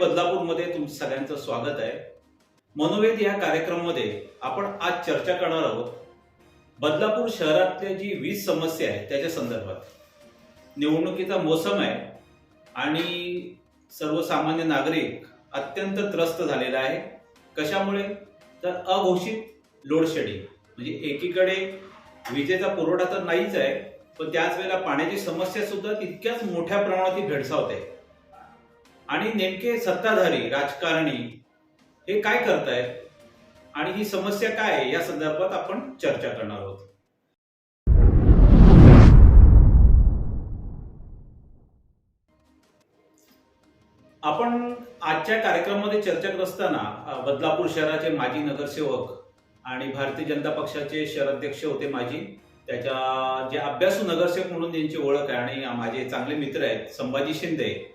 बदलापूरमध्ये तुमचं सगळ्यांचं स्वागत आहे. मनोवेद या कार्यक्रमामध्ये आपण आज चर्चा करणार आहोत. बदलापूर शहरातल्या जी वीज समस्या आहे त्याच्या संदर्भात. निवडणुकीचा मोसम आहे आणि सर्वसामान्य नागरिक अत्यंत त्रस्त झालेला आहे. कशामुळे? तर अघोषित लोडशेडिंग म्हणजे एकीकडे विजेचा पुरवठा तर नाहीच आहे पण त्याच वेळेला पाण्याची समस्या सुद्धा तितक्याच मोठ्या प्रमाणात भेडसावत आहे. आणि नेमके सत्ताधारी राजकारणी हे काय करतायत? आणि ही समस्या काय आहे? या संदर्भात आपण चर्चा करणार आहोत. आपण आजच्या कार्यक्रमामध्ये चर्चा करत असताना बदलापूर शहराचे माजी नगरसेवक आणि भारतीय जनता पक्षाचे शहराध्यक्ष होते माजी. त्याच्या जे अभ्यासू नगरसेवक म्हणून त्यांची ओळख आहे आणि माझे चांगले मित्र आहेत संभाजी शिंदे.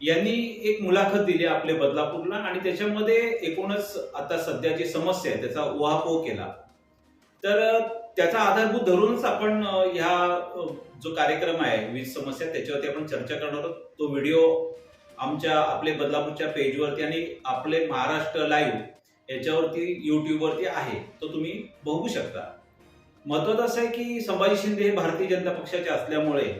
यांनी एक मुलाखत दिली आपल्या बदलापूरला आणि त्याच्यामध्ये एकूणच आता सध्याची समस्या आहे त्याचा उहापोह केला. तर त्याचा आधारभूत धरूनच आपण ह्या जो कार्यक्रम आहे वीज समस्या त्याच्यावरती आपण चर्चा करणार आहोत. तो व्हिडिओ आमच्या आपले बदलापूरच्या पेजवरती आणि आपले महाराष्ट्र लाईव्ह याच्यावरती युट्यूबवरती आहे. तो तुम्ही बघू शकता. महत्वाचं असं आहे की संभाजी शिंदे हे भारतीय जनता पक्षाचे असल्यामुळे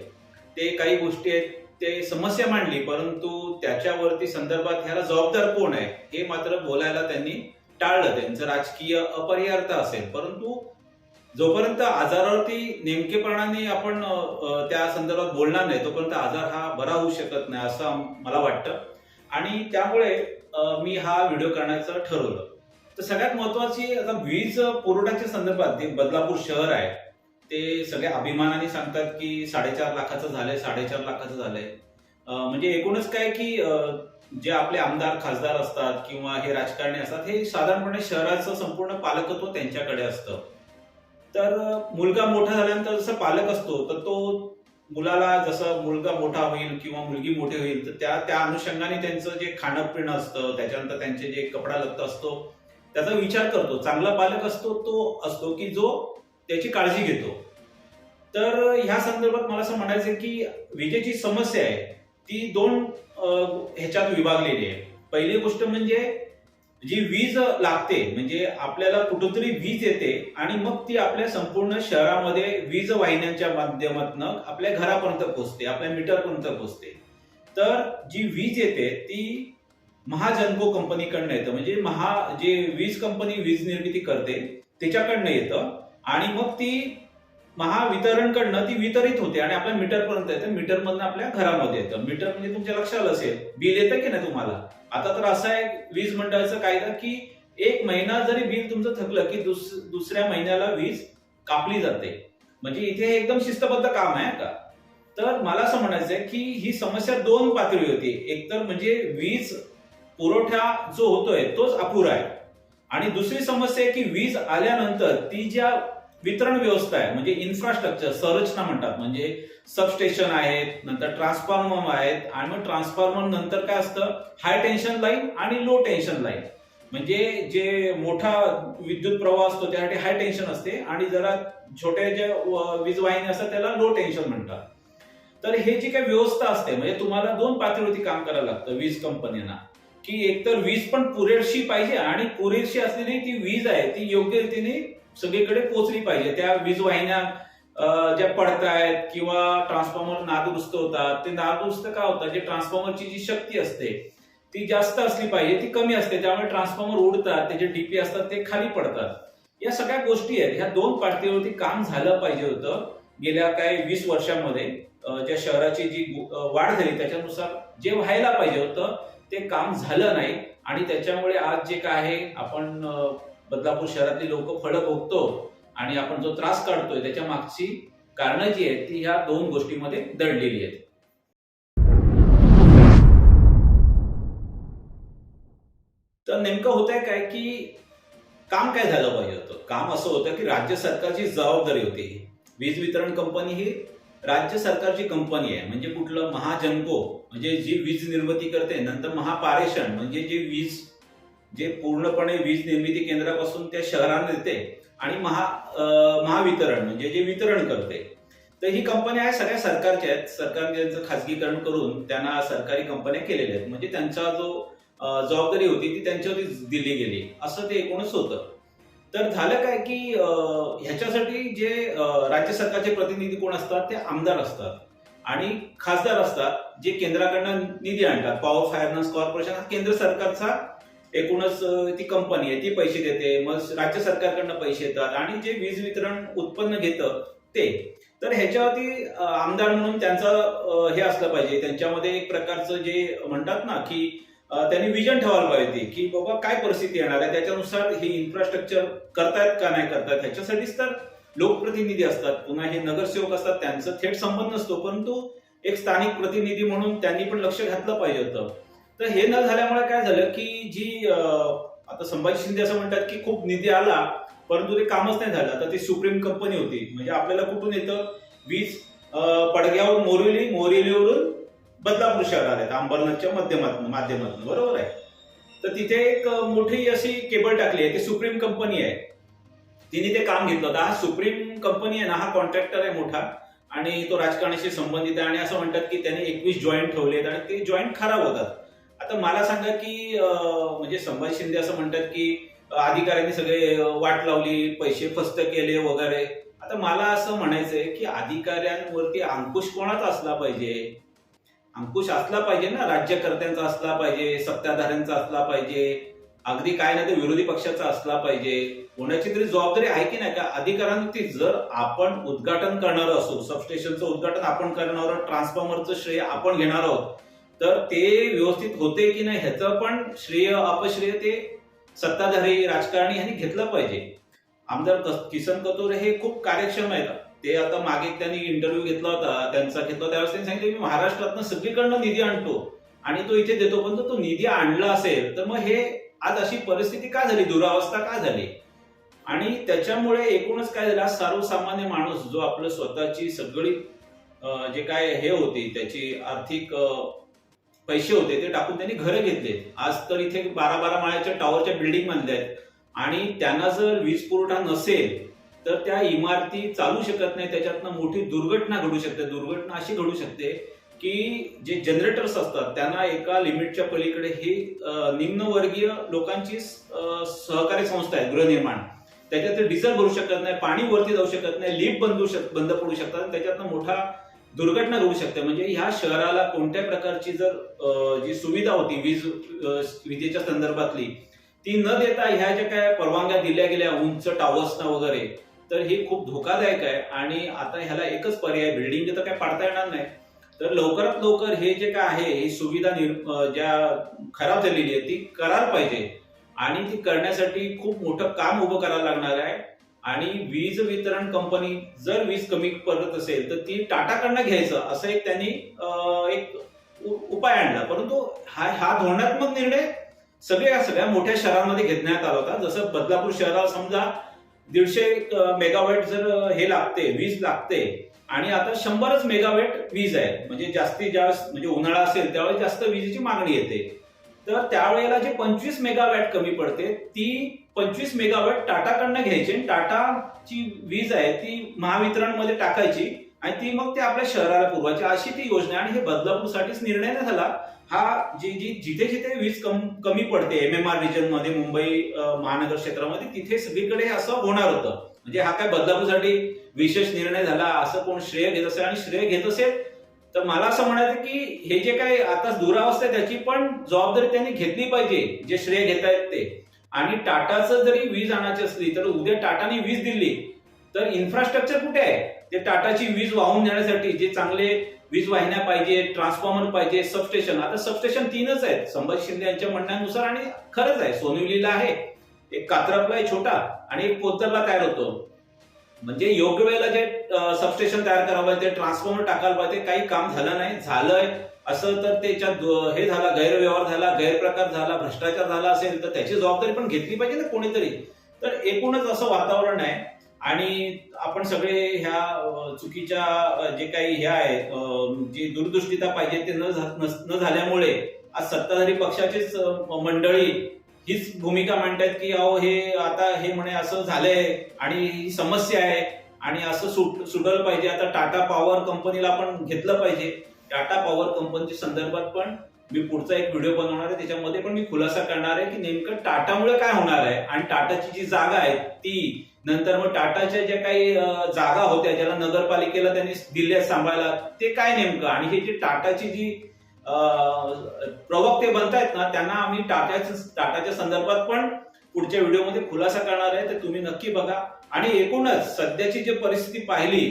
ते काही गोष्टी आहेत ते समस्या मांडली परंतु त्याच्यावरती संदर्भात ह्याला जबाबदार कोण आहे हे मात्र बोलायला त्यांनी टाळलं. त्यांचं राजकीय अपरिहार्थ असेल परंतु जोपर्यंत आजारावरती नेमकेपणाने आपण त्या संदर्भात बोलणार नाही तोपर्यंत आजार हा बरा होऊ शकत नाही असं मला वाटतं. आणि त्यामुळे मी हा व्हिडिओ करण्याचं ठरवलं. तर सगळ्यात महत्वाची आता वीज पुरवठ्याच्या संदर्भात बदलापूर शहर आहे ते सगळे अभिमानाने सांगतात की साडेचार लाखाचं झालंय साडेचार लाखाचं झालंय. म्हणजे एकूणच काय की जे आपले आमदार खासदार असतात किंवा हे राजकारणी असतात हे साधारणपणे शहराचं संपूर्ण पालकत्व त्यांच्याकडे असतं. तर मुलगा मोठा झाल्यानंतर जसं पालक असतो तर तो मुलाला जसं मुलगा मोठा होईल किंवा मुलगी मोठी होईल तर त्या त्या अनुषंगाने त्यांचं जे खाणं पिणं असतं त्याच्यानंतर त्यांचे जे कपडा लत्त असतो त्याचा विचार करतो. चांगला पालक असतो तो असतो की जो त्याची काळजी घेतो. तर ह्या संदर्भात मला असं म्हणायचं की विजेची समस्या आहे ती दोन ह्याच्यात विभागलेली आहे. पहिली गोष्ट म्हणजे जी वीज लागते म्हणजे आपल्याला कुठंतरी वीज येते आणि मग ती आपल्या संपूर्ण शहरामध्ये वीज वाहिन्यांच्या माध्यमातून आपल्या घरापर्यंत पोहोचते आपल्या मीटरपर्यंत पोहोचते. तर जी वीज येते ती महाजनको कंपनीकडनं येतं. म्हणजे महा जे वीज कंपनी वीज निर्मिती करते त्याच्याकडनं येतं. आणि मग ती महावितरणकडनं ती वितरित होते आणि आपल्या मीटरपर्यंत येते. मीटर मधनं आपल्या घरामध्ये येतं. मीटर म्हणजे तुमच्या लक्षात असेल बिल येतं की नाही तुम्हाला? आता तर असं आहे वीज मंडळाचं कायदा की एक महिना जरी बिल तुमचं थकलं की दुस, दुसऱ्या महिन्याला वीज कापली जाते. म्हणजे इथे हे एकदम शिस्तबद्ध काम आहे का? तर मला असं म्हणायचं आहे की ही समस्या दोन पातळी होती एकतर म्हणजे वीज पुरवठा जो होतोय तोच अपुरा आहे. आणि दुसरी समस्या आहे की वीज आल्यानंतर ती ज्या वितरण व्यवस्था आहे म्हणजे इन्फ्रास्ट्रक्चर संरचना म्हणतात म्हणजे सबस्टेशन आहेत नंतर ट्रान्सफॉर्मर आहेत आणि मग ट्रान्सफॉर्मर नंतर काय असतं? हाय टेन्शन लाईन आणि लो टेन्शन लाईन म्हणजे जे मोठा विद्युत प्रवाह असतो त्यासाठी हाय टेन्शन असते आणि जरा छोट्या ज्या वीज वाहिनी असतात त्याला लो टेन्शन म्हणतात. तर हे जी काही व्यवस्था असते म्हणजे तुम्हाला दोन पातळीवरती काम करायला लागतं वीज कंपन्यांना. की एकतर वीज पण पुरेशी पाहिजे आणि पुरेशी असलेली ती वीज आहे ती योग्य रीतीने सगळीकडे पोहोचली पाहिजे. त्या वीज वाहिन्या ज्या पडतायत किंवा ट्रान्सफॉर्मर नादुरुस्त होतात ते नादुरुस्त का होतात? जे ट्रान्सफॉर्मरची जी शक्ती असते ती जास्त असली पाहिजे ती कमी असते. त्यामुळे ट्रान्सफॉर्मर उडतात त्याचे डीपी असतात ते खाली पडतात. या सगळ्या गोष्टी आहेत. ह्या दोन पातळीवरती काम झालं पाहिजे होतं. गेल्या काही वीस वर्षांमध्ये ज्या शहराची जी वाढ झाली त्याच्यानुसार जे व्हायला पाहिजे होतं ते काम झालं नाही आणि त्याच्यामुळे आज जे काय आहे आपण बदलापूर शहरातली लोक फळं भोगतो आणि आपण जो त्रास काढतोय त्याच्या मागची कारणं जी आहेत ती ह्या दोन गोष्टीमध्ये दडलेली आहेत. तर नेमकं होत आहे काय की काम काय झालं पाहिजे होतं? काम असं होतं की राज्य सरकारची जबाबदारी होती. वीज वितरण कंपनी ही राज्य सरकारची कंपनी आहे म्हणजे कुठलं महाजनको म्हणजे जी वीज निर्मिती करते नंतर महापारेषण म्हणजे जी वीज जे पूर्णपणे वीज निर्मिती केंद्रापासून त्या शहरांना देते आणि महा महावितरण म्हणजे जे वितरण करते. तर ही कंपन्या आहे सगळ्या सरकारच्या आहेत. सरकारने त्यांचं खाजगीकरण करून त्यांना सरकारी कंपन्या केलेल्या आहेत. म्हणजे त्यांचा जो जबाबदारी होती ती त्यांच्यावरती दिली गेली. असं ते एकूणच होतं. तर झालं काय की ह्याच्यासाठी जे राज्य सरकारचे प्रतिनिधी कोण असतात ते आमदार असतात. आणि खासदार असतात जे केंद्राकडनं निधी आणतात. पॉवर फायनान्स कॉर्पोरेशन हा केंद्र सरकारचा एकूणच ती कंपनी आहे. ती पैसे देते. मग राज्य सरकारकडनं पैसे येतात. आणि जे वीज वितरण उत्पन्न घेतं ते. तर ह्याच्यावरती आमदार म्हणून त्यांचं हे असलं पाहिजे. त्यांच्यामध्ये एक प्रकारचं जे म्हणतात ना की त्यांनी विजन ठेवायला पाहिजे की बाबा काय परिस्थिती येणार आहे त्याच्यानुसार हे इन्फ्रास्ट्रक्चर करतायत का नाही करतायत ह्याच्यासाठीच तर लोकप्रतिनिधी असतात. पुन्हा हे नगरसेवक असतात त्यांचा थेट संबंध नसतो परंतु एक स्थानिक प्रतिनिधी म्हणून त्यांनी पण लक्ष घातलं पाहिजे होतं. तर हे न झाल्यामुळे काय झालं की जी आता संभाजी शिंदे असं म्हणतात की खूप निधी आला परंतु ते कामच नाही झालं. आता ती सुप्रीम कंपनी होती म्हणजे आपल्याला कुठून येतं? वीज पडग्यावर मोरिली मोरिलीवरून बदलापूर शहरात अंबरनाथच्या माध्यमातून माध्यमातून बरोबर आहे? तर तिथे एक मोठी अशी केबल टाकली आहे ती सुप्रीम कंपनी आहे. तिने ते काम घेतलं होतं. हा सुप्रीम कंपनी आहे ना हा कॉन्ट्रॅक्टर आहे मोठा आणि तो राजकारणाशी संबंधित आहे आणि असं म्हणतात की त्याने एकवीस जॉईंट ठेवलेत आणि ते जॉईंट खराब होतात. आता मला सांगा की म्हणजे संभाजी शिंदे असं म्हणतात की अधिकाऱ्यांनी सगळे वाट लावली पैसे फस्त केले वगैरे. आता मला असं म्हणायचंय की अधिकाऱ्यांवरती अंकुश कोणाचा असला पाहिजे? अंकुश असला पाहिजे ना राज्यकर्त्यांचा असला पाहिजे सत्ताधाऱ्यांचा असला पाहिजे अगदी काय नाही तर विरोधी पक्षाचा असला पाहिजे. कोणाची तरी जबाबदारी आहे की नाही? का अधिकाऱ्यांवरती जर आपण उद्घाटन करणार असू सबस्टेशनचं उद्घाटन आपण करणार आहोत ट्रान्सफॉर्मरचं श्रेय आपण घेणार आहोत तर ते व्यवस्थित होते की नाही ह्याचं पण श्रेय अपश्रेय ते सत्ताधारी राजकारणी यांनी घेतलं पाहिजे. आमदार किसन कतोरे हे खूप कार्यक्षम आहेत. ते आता मागे त्यांनी इंटरव्ह्यू घेतला होता त्यांचा घेतला त्यावेळेस त्यांनी सांगितलं मी महाराष्ट्रातनं सगळीकडनं निधी आणतो आणि तो इथे देतो पण तो निधी आणला असेल तर मग हे आज अशी परिस्थिती का झाली? दुरावस्था का झाली? आणि त्याच्यामुळे एकूणच काय झालं सर्वसामान्य माणूस जो आपलं स्वतःची सगळी जे काय हे होती त्याची आर्थिक पैसे होते ते टाकून त्यांनी घरं घेतले आज तर इथे बारा बारा माळ्याच्या टॉवरच्या बिल्डिंग बांधल्या आहेत आणि त्यांना जर वीज पुरवठा नसेल तर त्या इमारती चालू शकत नाही त्याच्यातनं मोठी दुर्घटना घडू शकते. दुर्घटना अशी घडू शकते की जे जनरेटर्स असतात त्यांना एका लिमिटच्या पलीकडे ही निम्नवर्गीय लोकांची सहकारी संस्था आहे गृहनिर्माण. त्याच्यात ते डिझेल भरू शकत नाही पाणी वरती जाऊ शकत नाही लिफ्ट बंद शक बंद पडू शकतात त्याच्यातनं मोठा दुर्घटना घडू शकते. म्हणजे ह्या शहराला कोणत्या प्रकारची जर जी सुविधा होती वीज विजेच्या संदर्भातली ती न देता ह्या ज्या काय परवानग्या दिल्या गेल्या उंच टावर्सना वगैरे तर हे खूप धोकादायक आहे आणि आता ह्याला एकच पर्याय बिल्डिंग तर काय पाडता येणार नाही. तर लवकरात लवकर हे जे काय आहे ही सुविधा निर- ज्या खराब झालेली आहे ती करायला पाहिजे. आणि ती करण्यासाठी खूप मोठं काम उभं करायला लागणार आहे. आणि वीज वितरण कंपनी जर वीज कमी पडत असेल तर ती टाटाकडनं घ्यायचं असं एक त्यांनी एक उपाय आणला. परंतु हा हा धोरणात्मक निर्णय सगळ्या सगळ्या मोठ्या शहरांमध्ये घेण्यात आला होता. जसं बदलापूर शहराला समजा दीडशे मेगावॅट जर हे लागते वीज लागते आणि आता शंभरच मेगावॅट वीज आहे म्हणजे जास्तीत जास्त म्हणजे उन्हाळा असेल त्यावेळेस जास्त विजेची मागणी येते. तर त्यावेळेला जे पंचवीस मेगावॅट कमी पडते ती पंचवीस मेगावॅट टाटाकडनं घ्यायची आणि टाटाची वीज आहे ती महावितरणमध्ये टाकायची आणि ती मग ते आपल्या शहराला पुरवायची. अशी ती योजना आणि हे बदलापूरसाठीच निर्णय झाला. हा जी जी जिथे जिथे वीज कम, कमी पडते एम एम आर रिजनमध्ये मुंबई महानगर क्षेत्रामध्ये तिथे सगळीकडे असं होणार होतं. म्हणजे हा काय बदलापूरसाठी विशेष निर्णय झाला असं कोण श्रेय घेत असेल आणि श्रेय घेत असेल तर मला असं म्हणायचं की हे जे काही आता दुरावस्था आहे त्याची पण जबाबदारी त्यांनी घेतली पाहिजे जे श्रेय घेत आहेत ते. आणि टाटाचं जरी वीज आणायची असली तर उद्या टाटाने वीज दिली तर इन्फ्रास्ट्रक्चर कुठे आहे? ते टाटाची वीज वाहून नेण्यासाठी जे चांगले वीज वाहिन्या पाहिजे ट्रान्सफॉर्मर पाहिजे सबस्टेशन आता सबस्टेशन तीनच आहेत. संभाजी शिंदे यांच्या म्हणण्यानुसार आणि खरंच आहे. सोनिवलीला आहे. एक कात्रपला आहे छोटा आणि एक पोतरला तयार होतो. म्हणजे योग्य वेळेला जे सबस्टेशन तयार करावं पाहिजे ट्रान्सफॉर्मर टाकायला पाहिजे काही काम झालं नाही. झालंय. असं तर त्याच्यात हे झाला गैरव्यवहार झाला गैरप्रकार झाला भ्रष्टाचार झाला असेल तर त्याची जबाबदारी पण घेतली पाहिजे ना कोणीतरी. तर एकूणच असं वातावरण आहे. आणि आपण सगळे ह्या चुकीच्या जे काही ह्या आहे जी दूरदृष्टीता पाहिजे ते न नस- न झाल्यामुळे आज सत्ताधारी पक्षाचीच मंडळी हीच भूमिका मांडतायत की अहो हे आता हे म्हणे असं झालंय आणि ही समस्या आहे आणि असं सुट सुटलं पाहिजे. आता टाटा पॉवर कंपनीला आपण घेतलं पाहिजे. टाटा पॉवर कंपनीच्या संदर्भात पण मी पुढचा एक व्हिडिओ बनवणार आहे. त्याच्यामध्ये पण मी खुलासा करणार आहे की नेमकं टाटामुळे काय होणार आहे आणि टाटाची जी जागा आहे ती नंतर मग टाटाच्या ज्या काही जागा होत्या ज्याला नगरपालिकेला त्यांनी दिल्या सांभाळायला ते काय नेमकं? आणि हे जी टाटाची जी प्रवक्ते बनतायत ना त्यांना आम्ही टाटाच्या टाटाच्या संदर्भात पण पुढच्या व्हिडिओमध्ये खुलासा करणार आहे तर तुम्ही नक्की बघा. आणि एकूणच सध्याची जी परिस्थिती पाहिली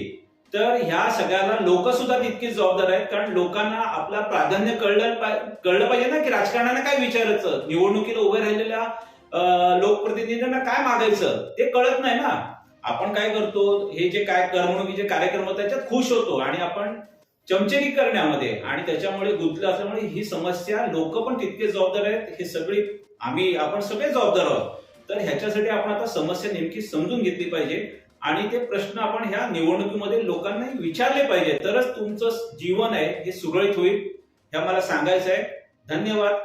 तर ह्या सगळ्याला लोक सुद्धा तितकीच जबाबदार आहेत कारण लोकांना आपला प्राधान्य कळलं कळलं पाहिजे ना की राजकारणाने काय विचारायचं? निवडणुकीला उभे राहिलेल्या लोकप्रतिनिधींना काय मागायचं ते कळत नाही ना. आपण काय करतो हे जे काय करमणुकीचे कार्यक्रम त्याच्यात खुश होतो आणि आपण चमचेरी करण्यामध्ये आणि त्याच्यामुळे गुंतलं असल्यामुळे ही समस्या लोक पण तितके जबाबदार आहेत हे सगळी आम्ही आपण सगळे जबाबदार आहोत. तर ह्याच्यासाठी आपण आता समस्या नेमकी समजून घेतली पाहिजे आणि ते प्रश्न आपण ह्या निवडणुकीमध्ये लोकांना विचारले पाहिजे. तरच तुमचं जीवन आहे हे सुरळीत होईल हे मला सांगायचं आहे. धन्यवाद.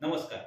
नमस्कार.